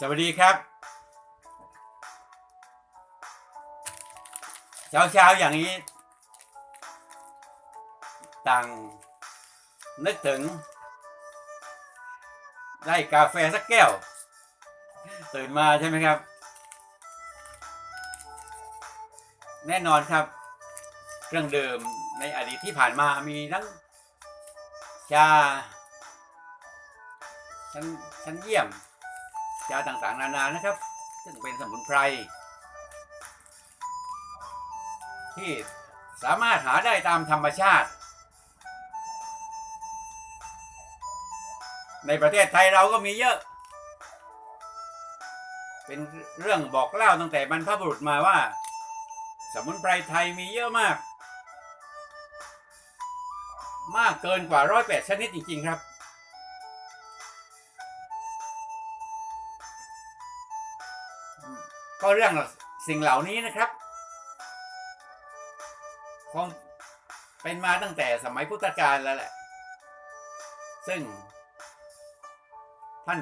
สวัสดีครับ เช้าเช้าๆอย่างนี้ ต่าง นึกถึง ได้กาแฟสักแก้ว ตื่นมาใช่ไหมครับ แน่นอนครับ เครื่องดื่มในอดีตที่ผ่านมามีทั้งชาชั้นชั้นเยี่ยม ยาต่างๆนานานะครับ ซึ่งเป็นสมุนไพร ที่สามารถหาได้ตามธรรมชาติ ในประเทศไทยเราก็มีเยอะ เป็นเรื่องบอกเล่าตั้งแต่บรรพบุรุษมาว่า สมุนไพรไทยมีเยอะมาก มากเกินกว่าร้อยแปดชนิดจริง ๆ ครับ ก็เรื่องสิ่งเหล่านี้นะครับคงเป็นมาตั้งแต่สมัยพุทธกาลแล้วแหละ ซึ่ง ท่าน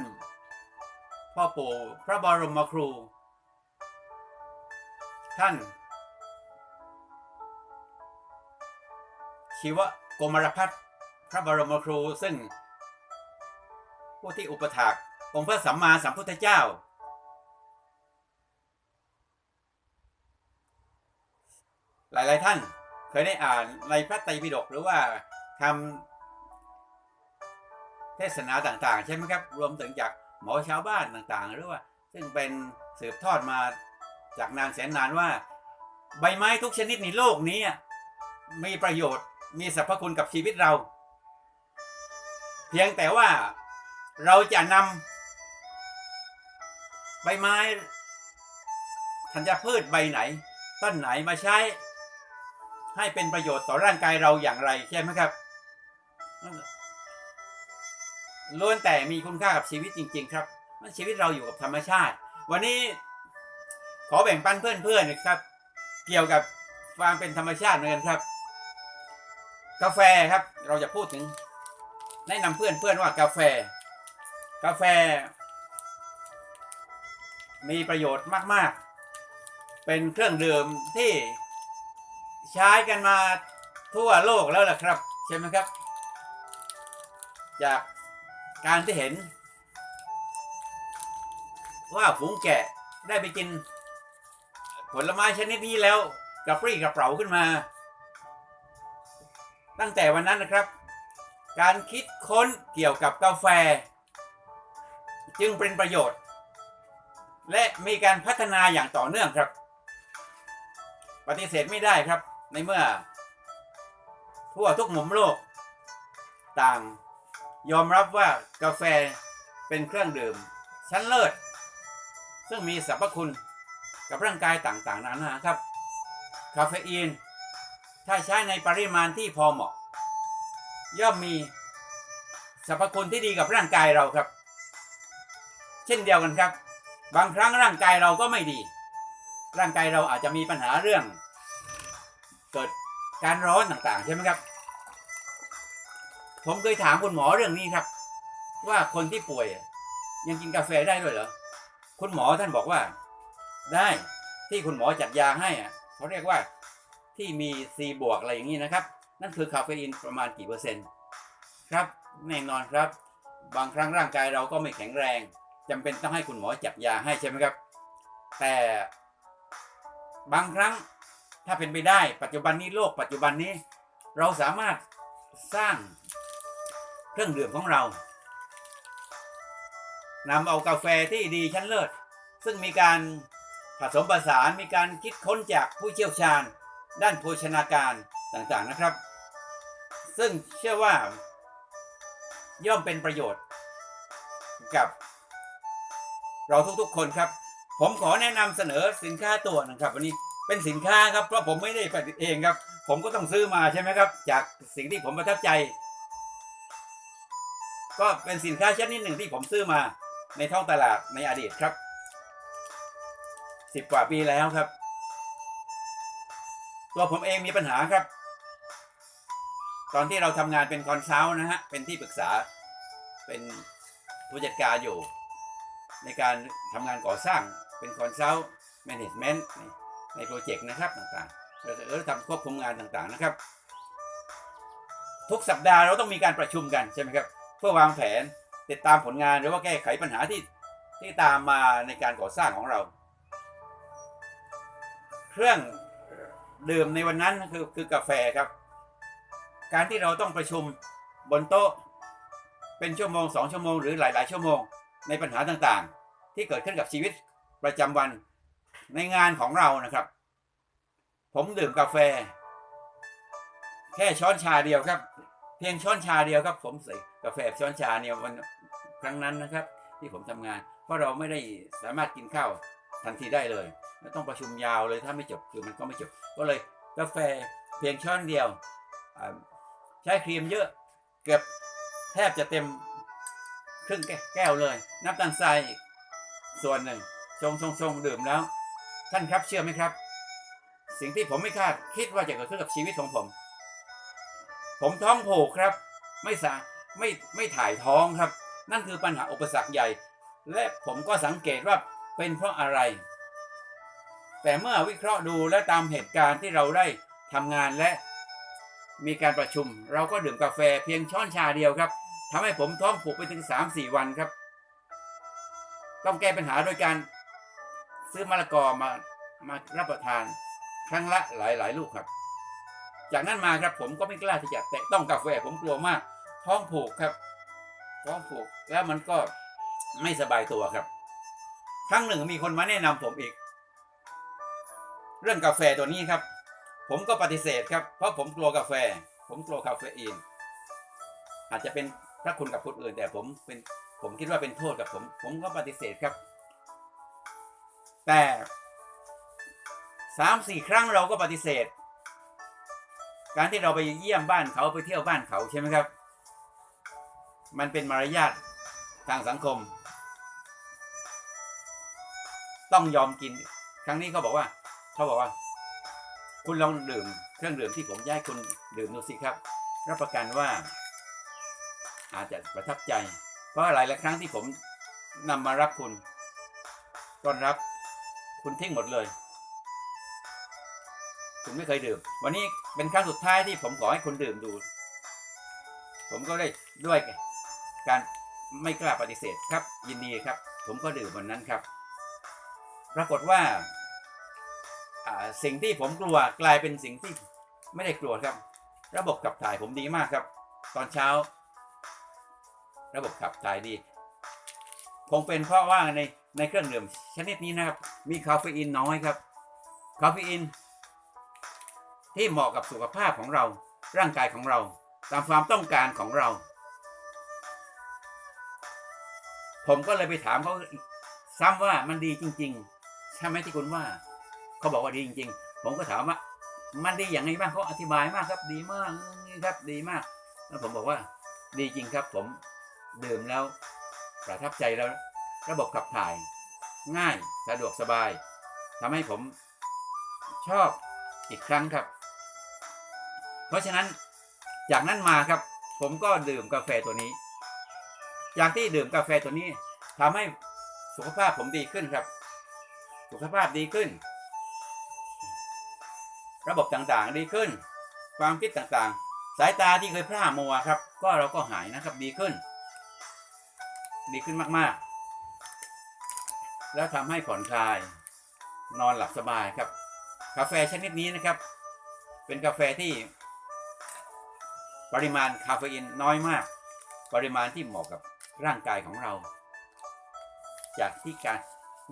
พ่อปู่พระบรมครู ท่าน ชีวโกมารพัฒน์พระบรมครูซึ่งผู้ที่อุปถากองค์พระสัมมาสัมพุทธเจ้า หลาย ๆ ท่านเคยได้อ่านในพระไตรปิฎกหรือว่าทำเทศนาต่าง ๆ ใช่ไหมครับ รวมถึงจากหมอชาวบ้านต่าง ๆ หรือว่า ซึ่งเป็นสืบทอดมาจากนานแสนนานว่า ใบไม้ทุกชนิดในโลกนี้มีประโยชน์มีสรรพคุณกับชีวิตเรา เพียงแต่ว่าเราจะนำใบไม้ธัญพืชใบไหน ต้นไหนมาใช้ ให้เป็นประโยชน์ต่อร่างกายเราอย่างไรใช่ไหมครับล้วนแต่มีคุณค่ากับชีวิตจริง ๆ ครับมันชีวิตเราอยู่กับธรรมชาติ วันนี้ขอแบ่งปันเพื่อนๆนะครับ เกี่ยวกับความเป็นธรรมชาติเหมือนกันครับ กาแฟครับเราจะพูดถึง แนะนำเพื่อนๆว่ากาแฟ กาแฟ มีประโยชน์มาก ๆ เป็นเครื่องดื่มที่ ใช้กันมาทั่วโลกแล้วล่ะครับ ใช่ไหมครับ จากการที่เห็น ว่าฝูงแกะได้ไปกิน ผลไม้ชนิดนี้แล้วกระปรี้กระเป๋าขึ้นมา ตั้งแต่วันนั้นนะครับ การคิดค้นเกี่ยวกับกาแฟ จึงเป็นประโยชน์ และมีการพัฒนาอย่างต่อเนื่องครับ ปฏิเสธไม่ได้ครับ ในเมื่อ ทั่วทุกมุมโลก ต่างยอมรับว่ากาแฟเป็นเครื่องดื่ม ชั้นเลิศ ซึ่งมีสรรพคุณกับร่างกายต่างๆ นานาครับ คาเฟอีน ถ้าใช้ในปริมาณที่พอเหมาะ ย่อมมีสรรพคุณที่ดีกับร่างกายเราครับ เช่นเดียวกันครับ บางครั้งร่างกายเราก็ไม่ดี ร่างกายเราอาจจะมีปัญหาเรื่อง เกิดการร้อนต่างๆ ใช่ไหมครับ ผมเคยถามคุณหมอเรื่องนี้ครับ ว่าคนที่ป่วยยังกินกาแฟได้ด้วยเหรอคุณหมอท่านบอกว่า ได้ที่คุณหมอจัดยาให้อะเขาเรียกว่าที่มี C บวกอะไรอย่างนี้นะครับ นั่นคือคาเฟอีนประมาณกี่เปอร์เซ็นต์ครับแน่นอนครับ บางครั้งร่างกายเราก็ไม่แข็งแรงจำเป็นต้องให้คุณหมอจัดยาให้ใช่ไหมครับ แต่บางครั้ง ถ้าเป็นไปได้ปัจจุบันนี้โลกปัจจุบันนี้ เราสามารถสร้างเครื่องดื่มของเรานำเอากาแฟที่ดีชั้นเลิศ ซึ่งมีการผสมผสานมีการคิดค้นจากผู้เชี่ยวชาญ ด้านโภชนาการต่างๆนะครับ ซึ่งเชื่อว่า ย่อมเป็นประโยชน์ กับเราทุกๆคนครับ ผมขอแนะนำเสนอสินค้าตัวหนะครับวันนี้ เป็นสินค้าครับเพราะผมไม่ได้ผลิตเองครับ ผมก็ต้องซื้อมาใช่ไหมครับ จากสิ่งที่ผมประทับใจ ก็เป็นสินค้าชนิดหนึ่งที่ผมซื้อมา ในท้องตลาดในอดีตครับสิบกว่าปีแล้วครับ ตัวผมเองมีปัญหาครับ ตอนที่เราทำงานเป็นคอนซัลท์นะฮะเป็นที่ปรึกษาเป็นผู้จัดการอยู่ ในการทำงานก่อสร้างเป็นคอนซัลท์แมネจเมนต์ ในโปรเจกต์นะครับต่างๆแล้วก็เออทำควบคุมงานต่างๆนะครับ ทุกสัปดาห์เราต้องมีการประชุมกันใช่ไหมครับเพื่อวางแผนติดตามผลงานหรือว่าแก้ไขปัญหาที่ที่ตามมาในการก่อสร้างของเรา เครื่องดื่มในวันนั้นคือคือกาแฟครับ การที่เราต้องประชุมบนโต๊ะ เป็นชั่วโมงสองชั่วโมงหรือหลาย ๆ ชั่วโมงในปัญหาต่างๆ ที่เกิดขึ้นกับชีวิตประจำวัน ในงานของเรานะครับ ผมดื่มกาแฟ แค่ช้อนชาเดียวครับ เพียงช้อนชาเดียวครับ ผมใส่กาแฟช้อนชาเนี่ยวันครั้งนั้นนะครับ ที่ผมทำงาน เพราะเราไม่ได้สามารถกินข้าวทันทีได้เลยแล้วต้องประชุมยาวเลยถ้าไม่จบคือมันก็ไม่จบ ก็เลยกาแฟเพียงช้อนเดียว ใช้ครีมเยอะเกือบแทบจะเต็มครึ่งแก้วเลย น้ำตาลทรายส่วนหนึ่งชงชงชงดื่มแล้ว ท่านครับเชื่อไหมครับ สิ่งที่ผมไม่คาดคิดว่าจะเกิดขึ้นกับชีวิตของผม ผมท้องโผูกครับ ไม่สาไม่ไม่ถ่ายท้องครับ นั่นคือปัญหาอุปสรรคใหญ่ และผมก็สังเกตว่าเป็นเพราะอะไร แต่เมื่อวิเคราะห์ดูและตามเหตุการณ์ที่เราได้ทำงานและมีการประชุม เราก็ดื่มกาแฟเพียงช้อนชาเดียวครับทำให้ผมท้องผูกไปถึง 3-4 วันครับ ต้องแก้ปัญหาโดยการ ซื้อมะละกอมามารับประทานครั้งละหลายๆลูกครับ จากนั้นมาครับผมก็ไม่กล้าที่จะแตะต้องกาแฟผมกลัวมาก ท้องผูกครับ ท้องผูกแล้วมันก็ไม่สบายตัวครับ ครั้งหนึ่งมีคนมาแนะนำผมอีก เรื่องกาแฟตัวนี้ครับ ผมก็ปฏิเสธครับ เพราะผมกลัวกาแฟ ผมกลัวคาเฟอีน อาจจะเป็นพระคุณกับคนอื่นแต่ผมเป็นผมคิดว่าเป็นโทษกับผม ผมก็ปฏิเสธครับ แต่สามสี่ครั้งเราก็ปฏิเสธ การที่เราไปเยี่ยมบ้านเขาไปเที่ยวบ้านเขาใช่ไหมครับ มันเป็นมารยาททางสังคม ต้องยอมกิน ครั้งนี้เขาบอกว่าเขาบอกว่า คุณลองดื่มเครื่องดื่มที่ผมย้ายคุณดื่มดูสิครับ รับประกันว่า อาจจะประทับใจ เพราะหลายหลายครั้งที่ผมนำมารับคุณต้อนรับ คุณทิ้งหมดเลย คุณไม่เคยดื่ม วันนี้เป็นครั้งสุดท้ายที่ผมขอให้คุณดื่มดู ผมก็ได้ด้วยการไม่กล้าปฏิเสธครับ ยินดีครับ ผมก็ดื่มวันนั้นครับ ปรากฏว่าสิ่งที่ผมกลัวกลายเป็นสิ่งที่ไม่ได้กลัวครับ ระบบขับถ่ายผมดีมากครับ ตอนเช้า ระบบขับถ่ายดี คงเป็นเพราะว่าใน ในเครื่องดื่มชนิดนี้นะครับ มีคาเฟอีนน้อยครับ คาเฟอีน ที่เหมาะกับสุขภาพของเรา ร่างกายของเรา ตามความต้องการของเรา ผมก็เลยไปถามเขาซ้ำว่ามันดีจริง ๆ ใช่ไหมที่คุณว่า เขาบอกว่าดีจริง ๆ ผมก็ถามว่า มันดีอย่างไรบ้างเขาอธิบายมากครับ ดีมากนี่ครับดีมาก แล้วผมบอกว่า ดีจริงครับ ผมดื่มแล้วประทับใจแล้ว ระบบขับถ่าย ง่ายสะดวกสบายทำให้ผมชอบอีกครั้งครับ เพราะฉะนั้นจากนั้นมาครับ ผมก็ดื่มกาแฟตัวนี้ จากที่ดื่มกาแฟตัวนี้ทำให้สุขภาพผมดีขึ้นครับ สุขภาพดีขึ้น ระบบต่างๆดีขึ้น ความคิดต่างๆ สายตาที่เคยพร่ามัวครับ ก็เราก็หายนะครับดีขึ้น ดีขึ้นมากๆ แล้วทำให้ผ่อนคลาย นอนหลับสบายครับ กาแฟชนิดนี้นะครับ เป็นกาแฟที่ ปริมาณคาเฟอีนน้อยมาก ปริมาณที่เหมาะกับร่างกายของเรา จากที่การ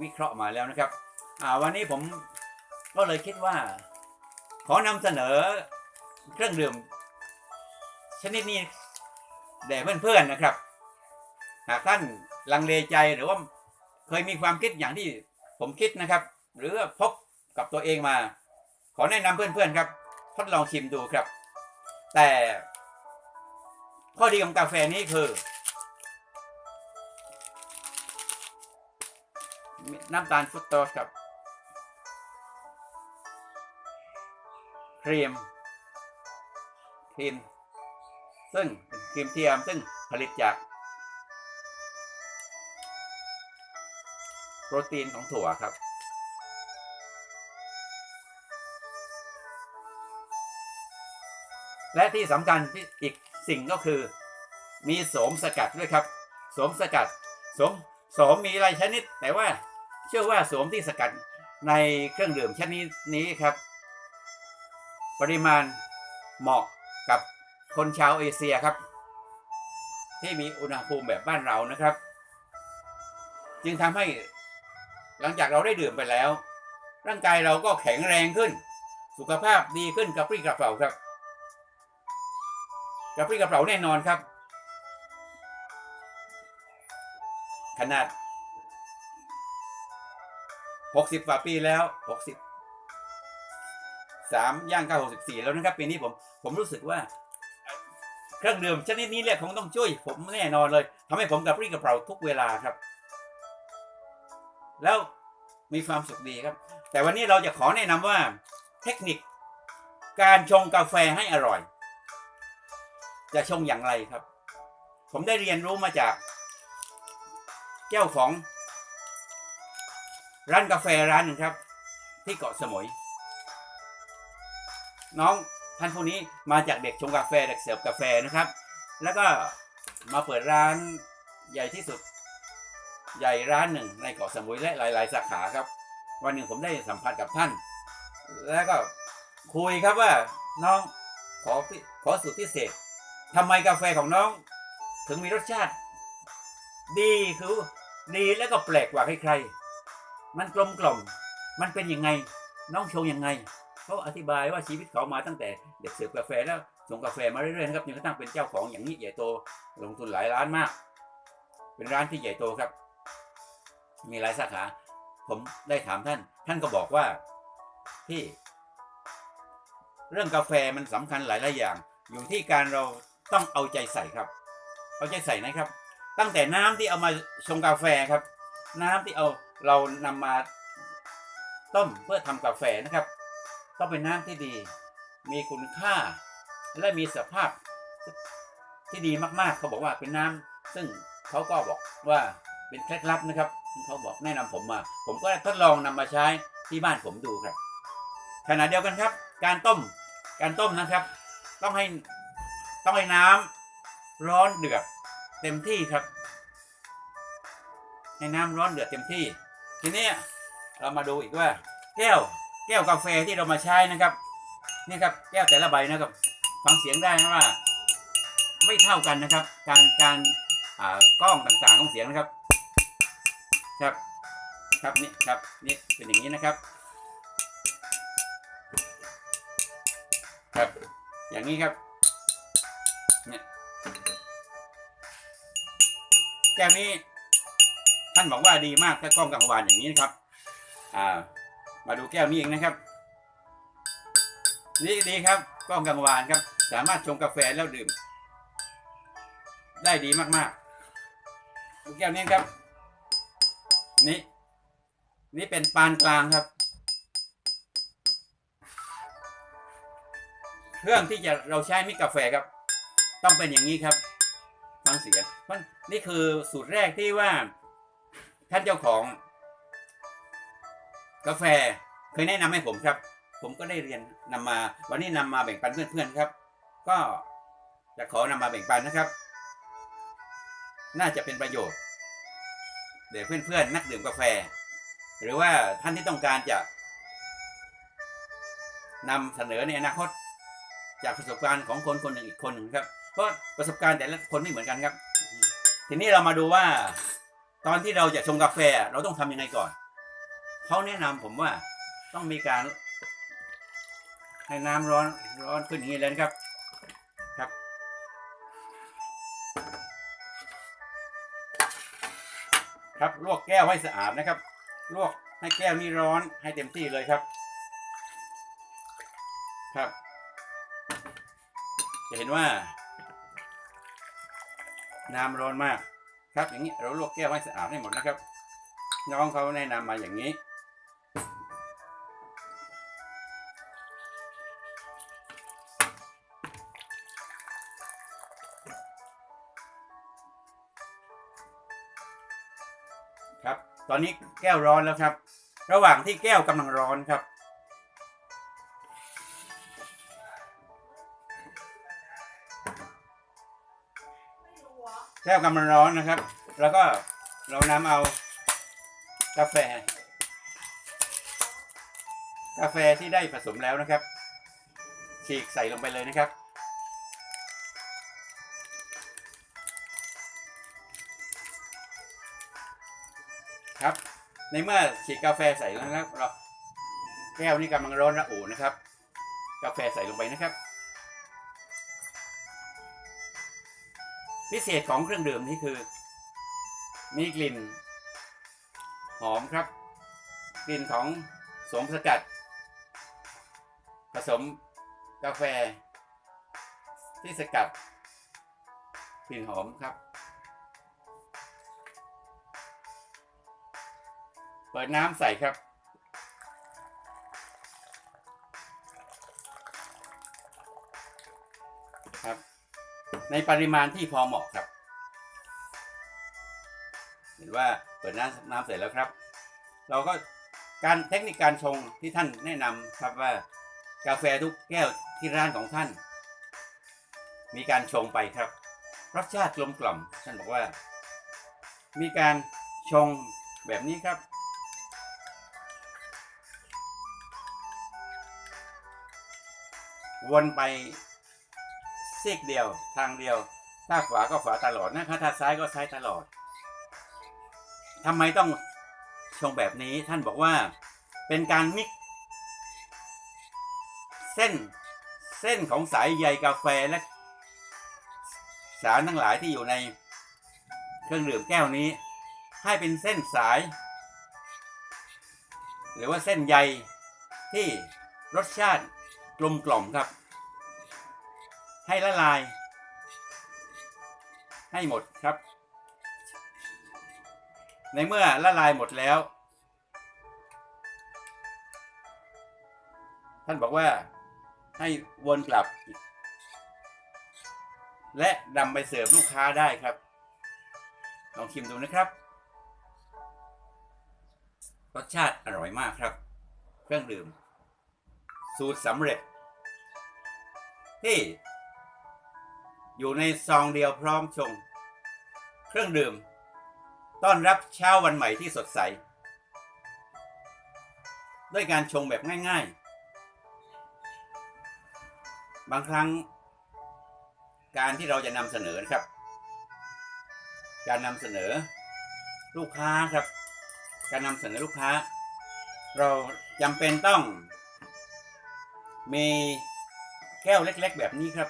วิเคราะห์มาแล้วนะครับวันนี้ผมก็เลยคิดว่า ขอนำเสนอเครื่องดื่ม ชนิดนี้แด่เพื่อนๆนะครับ หากท่านลังเลใจหรือว่า เคยมีความคิดอย่างที่ผมคิดนะครับ หรือพบกับตัวเองมา ขอแนะนำเพื่อนๆครับทดลองชิมดูครับ แต่ข้อดีของกาแฟนี้คือ น้ำตาลฟรุตโตสครับครีมครีมซึ่งเป็นครีมเทียมซึ่งผลิตจาก รตีนของถั่วครับ และที่สำคัญที่อีกสิ่งก็คือ มีโสมสกัดด้วยครับโสมสกัดโสมโสมมีหลายชนิด แต่ว่าเชื่อว่าโสมที่สกัดในเครื่องดื่มชนิดนี้ครับ ปริมาณเหมาะกับคนชาวเอเชียครับ ที่มีอุณหภูมิแบบบ้านเรานะครับ จึงทำให้ หลังจากเราได้ดื่มไปแล้ว ร่างกายเราก็แข็งแรงขึ้น สุขภาพดีขึ้นกระปรี้กระเป๋าครับกระปรี้กระเป๋าแน่นอนครับ ขนาด 60กว่าปีแล้ว 60 3ย่างเข้า64 แล้วนะครับปีนี้ผมผมรู้สึกว่า เครื่องดื่มชนิดนี้เนี่ยคงต้องช่วยผมแน่นอนเลยทำให้ผมกระปรี้กระเป๋าทุกเวลาครับ แล้วมีความสุขดีครับ แต่วันนี้เราจะขอแนะนำว่าเทคนิคการชงกาแฟให้อร่อย จะชงอย่างไรครับ ผมได้เรียนรู้มาจากเจ้าของ ร้านกาแฟร้านหนึ่งครับ ที่เกาะสมุย น้องท่านผู้นี้มาจากเด็กชงกาแฟเด็กเสิร์ฟกาแฟนะครับ แล้วก็มาเปิดร้านใหญ่ที่สุด ใหญ่ร้านหนึ่งในเกาะสมุยและหลาย ๆ สาขาครับ วันหนึ่งผมได้สัมผัสกับท่าน แล้วก็คุยครับว่าน้องขอขอสูตรพิเศษทำไมกาแฟของน้อง ถึงมีรสชาติ ดีคือดีแล้วก็แปลกกว่าใครๆมันกลมกล่อมมันเป็นยังไงน้องชว์ยังไงเขาอธิบายว่าชีวิตเขามาตั้งแต่เด็กเสิร์ฟกาแฟแล้วส่งกาแฟมาเรื่อยๆนะครับจนกระทั่งเป็นเจ้าของอย่างนี้ใหญ่โตลงทุนหลายล้านมาก เป็นร้านที่ใหญ่โตครับ มีหลายสาขา ผมได้ถามท่าน ท่านก็บอกว่าพี่ เรื่องกาแฟมันสำคัญหลายๆอย่าง อยู่ที่การเราต้องเอาใจใส่ครับ เอาใจใส่นะครับ ตั้งแต่น้ำที่เอามาชงกาแฟครับ น้ำที่เอาเรานำมาต้มเพื่อทำกาแฟนะครับ ต้องเป็นน้ำที่ดี มีคุณค่า และมีสภาพที่ดีมากๆ เขาบอกว่าเป็นน้ำซึ่งเขาก็บอกว่าเป็นเคล็ดลับนะครับ เขาบอกแนะนำผมมา ผมก็ทดลองนำมาใช้ที่บ้านผมดูครับขณะเดียวกันครับ การต้มการต้มนะครับ ต้องให้ต้องให้น้ำร้อนเดือดเต็มที่ครับ ให้น้ำร้อนเดือดเต็มที่ ทีนี้เรามาดูอีกว่า แก้วแก้วกาแฟที่เรามาใช้นะครับ นี่ครับแก้วแต่ละใบนะครับฟังเสียงได้นะว่า ไม่เท่ากันนะครับ การการอ่ากล้องต่างๆของเสียงนะครับ ครับ ครับนี่ครับนี่เป็นอย่างนี้นะครับ ครับ อย่างนี้ครับเนี่ยแก้วนี้ท่านบอกว่าดีมากถ้ากล้องกังวานอย่างนี้นะครับ อ่า มาดูแก้วนี้เองนะครับ นี่ดีครับกล้องกังวานครับ สามารถชงกาแฟแล้วดื่ม ได้ดีมากๆ แก้วนี้ครับ นี่ นี่เป็นปานกลางครับ เครื่องที่จะเราใช้มิกาแฟครับ ต้องเป็นอย่างนี้ครับฟังเสียงเพราะนี่คือสูตรแรกที่ว่า ท่านเจ้าของ กาแฟเคยแนะนำให้ผมครับ ผมก็ได้เรียนนำมา วันนี้นำมาแบ่งปันเพื่อนๆครับ ก็จะขอนำมาแบ่งปันนะครับ น่าจะเป็นประโยชน์ เดี๋ยวเพื่อนๆนักดื่มกาแฟ หรือว่าท่านที่ต้องการจะนำเสนอในอนาคต จากประสบการณ์ของคนคนหนึ่งอีกคนหนึ่งครับ เพราะประสบการณ์แต่ละคนไม่เหมือนกันครับ ทีนี้เรามาดูว่า ตอนที่เราจะชงกาแฟเราต้องทำยังไงก่อนเขาแนะนำผมว่าต้องมีการให้น้ำร้อนร้อนขึ้นอย่างนี้เลยนะครับ ครับลวกแก้วให้สะอาดนะครับ ลวกให้แก้วนี้ร้อนให้เต็มที่เลยครับ ครับ จะเห็นว่า น้ำร้อนมาก ครับอย่างนี้เราลวกแก้วให้สะอาดให้หมดนะครับ น้องเขาแนะนำมาอย่างนี้ อนนี้แก้วร้อนแล้วครับ ระหว่างที่แก้วกำลังร้อนครับ แก้วกำลังร้อนนะครับ แล้วก็เรานำเอากาแฟ กาแฟที่ได้ผสมแล้วนะครับฉีกใส่ลงไปเลยนะครับ ครับ ในเมื่อฉีกกาแฟใส่แล้วนะครับเราแก้วนี้กำลังร้อนระอุนะครับ กาแฟใส่ลงไปนะครับ พิเศษของเครื่องดื่มนี่คือ มีกลิ่น หอมครับ กลิ่นของสมสกัด ผสมกาแฟ ที่สกัดกลิ่นหอมครับ เปิดน้ำใส่ครับ ครับ ในปริมาณที่พอเหมาะครับ เห็นว่าเปิดน้ำน้ำเสร็จแล้วครับ เราก็การเทคนิคการชงที่ท่านแนะนำครับว่ากาแฟทุกแก้วที่ร้านของท่าน มีการชงไปครับรสชาติกลมกล่อมท่านบอกว่า มีการชงแบบนี้ครับ วนไปซีกเดียวทางเดียว ถ้าขวาก็ขวาตลอดนะครับถ้าซ้ายก็ซ้ายตลอดทำไมต้องชงแบบนี้ท่านบอกว่าเป็นการมิกซ์เส้นเส้นของสายใยกาแฟและสารทั้งหลายที่อยู่ในเครื่องดื่มแก้วนี้ ให้เป็นเส้นสาย หรือว่าเส้นใยที่รสชาติ กลมกล่อมครับ ให้ละลาย ให้หมดครับ ในเมื่อละลายหมดแล้ว ท่านบอกว่าให้วนกลับ และนำไปเสิร์ฟลูกค้าได้ครับ ลองชิมดูนะครับ รสชาติอร่อยมากครับ เครื่องดื่ม สูตรสำเร็จ ที่ อยู่ในซองเดียวพร้อมชง เครื่องดื่ม ต้อนรับเช้าวันใหม่ที่สดใส ด้วยการชงแบบง่าย ๆ บางครั้ง การที่เราจะนำเสนอนะครับ การนำเสนอลูกค้าครับ การนำเสนอลูกค้า เราจำเป็นต้อง มีแก้วเล็กๆ แบบนี้ครับ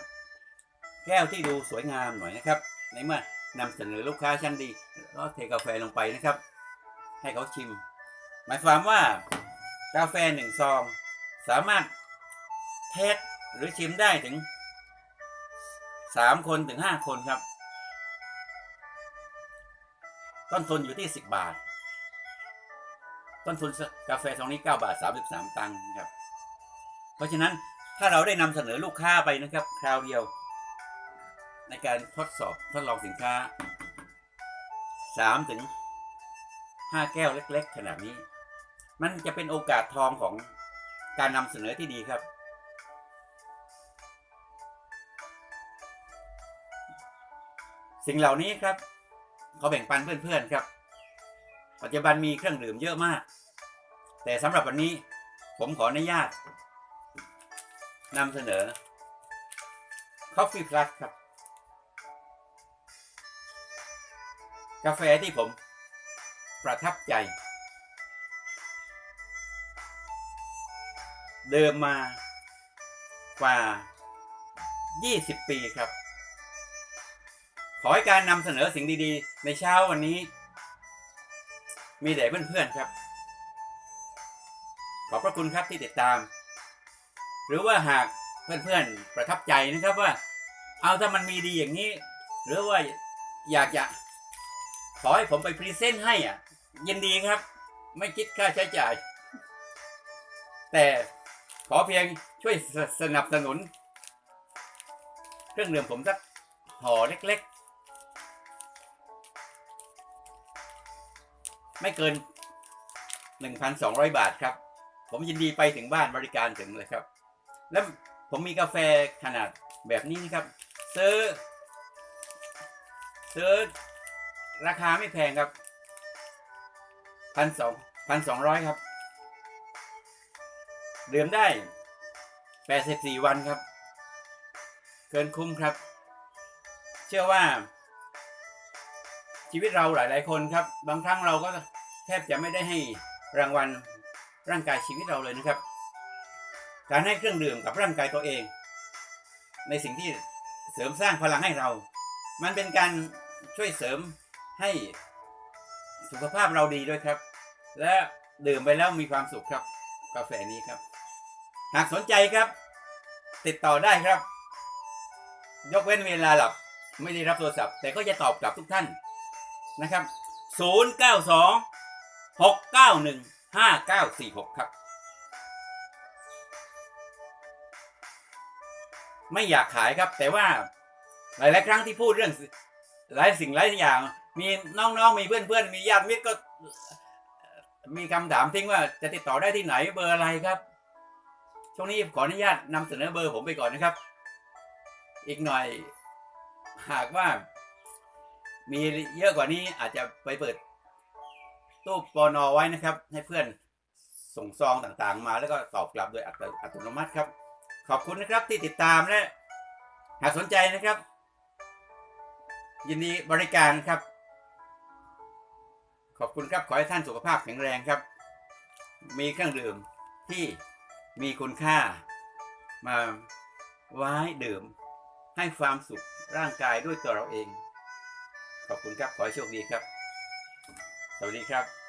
แก้วที่ดูสวยงามหน่อยนะครับ ในเมื่อนำเสนอลูกค้าชั้นดีก็เทกาแฟลงไปนะครับ ให้เขาชิม หมายความว่ากาแฟหนึ่งซอง สามารถเทสหรือชิมได้ถึงสามคนถึงห้าคนครับ ต้นทุนอยู่ที่สิบบาท ต้นทุนกาแฟซองนี้เก้าบาทสามสิบสามตังค์ครับ เพราะฉะนั้นถ้าเราได้นำเสนอลูกค้าไปนะครับ คราวเดียว ในการทดสอบทดลองสินค้าสามถึงห้าแก้วเล็ก ๆ ขนาดนี้ มันจะเป็นโอกาสทองของการนำเสนอที่ดีครับ สิ่งเหล่านี้ครับเขาแบ่งปันเพื่อนๆครับ ปัจจุบันมีเครื่องดื่มเยอะมาก แต่สำหรับวันนี้ผมขออนุญาต นำเสนอ Coffee Plus ครับ กาแฟที่ผมประทับใจ เดิมมากว่า 20 ปีครับ ขอให้การนำเสนอสิ่งดีๆ ในเช้าวันนี้ มีแต่เพื่อนๆครับ ขอบพระคุณครับที่ติดตาม หรือว่าหากเพื่อนๆประทับใจนะครับว่า เอาถ้ามันมีดีอย่างนี้ หรือว่าอยากจะขอให้ผมไปพรีเซนต์ให้อะยินดีครับ ไม่คิดค่าใช้จ่าย แต่ขอเพียงช่วยสสนับสนุน เครื่องดื่มผมสักห่อเล็กๆ ไม่เกิน 1,200 บาทครับ ผมยินดีไปถึงบ้านบริการถึงเลยครับ แล้วผมมีกาแฟขนาดแบบนี้นะครับ ซื้อ ซื้อ ราคาไม่แพงครับพันสองพันสองร้อยครับดื่มได้แปดสิบสี่วันครับ เกินคุ้มครับ เชื่อว่า ชีวิตเราหลาย ๆ คนครับ บางครั้งเราก็แทบจะไม่ได้ให้รางวัลร่างกายชีวิตเราเลยนะครับ การให้เครื่องดื่มกับร่างกายตัวเอง ในสิ่งที่เสริมสร้างพลังให้เรา มันเป็นการช่วยเสริมให้สุขภาพเราดีด้วยครับ และดื่มไปแล้วมีความสุขครับ กาแฟนี้ครับ หากสนใจครับ ติดต่อได้ครับ ยกเว้นเวลาหลับไม่ได้รับโทรศัพท์ แต่ก็จะตอบกลับทุกท่านนะครับ 092 691 5946 ครับ ไม่อยากขายครับ แต่ว่าหลายๆครั้งที่พูดเรื่องหลายสิ่งหลายอย่าง มีน้องๆมีเพื่อนๆมีญาติมิตรก็ มีคำถามทิ้งว่าจะติดต่อได้ที่ไหนเบอร์อะไรครับ ช่วงนี้ขออนุญาตนำเสนอเบอร์ผมไปก่อนนะครับ อีกหน่อย หากว่า มีเยอะกว่านี้อาจจะไปเปิดตู้ปอนอไว้นะครับ ให้เพื่อนส่งซองต่างๆ มาแล้วก็ตอบกลับโดยอัตโนมัติครับ ขอบคุณนะครับที่ติดตามและหากสนใจนะครับ ยินดีบริการครับ ขอบคุณครับขอให้ท่านสุขภาพแข็งแรงครับ มีเครื่องดื่มที่มีคุณค่า มาไว้ดื่ม ให้ความสุขร่างกายด้วยตัวเราเอง ขอบคุณครับขอให้โชคดีครับ สวัสดีครับ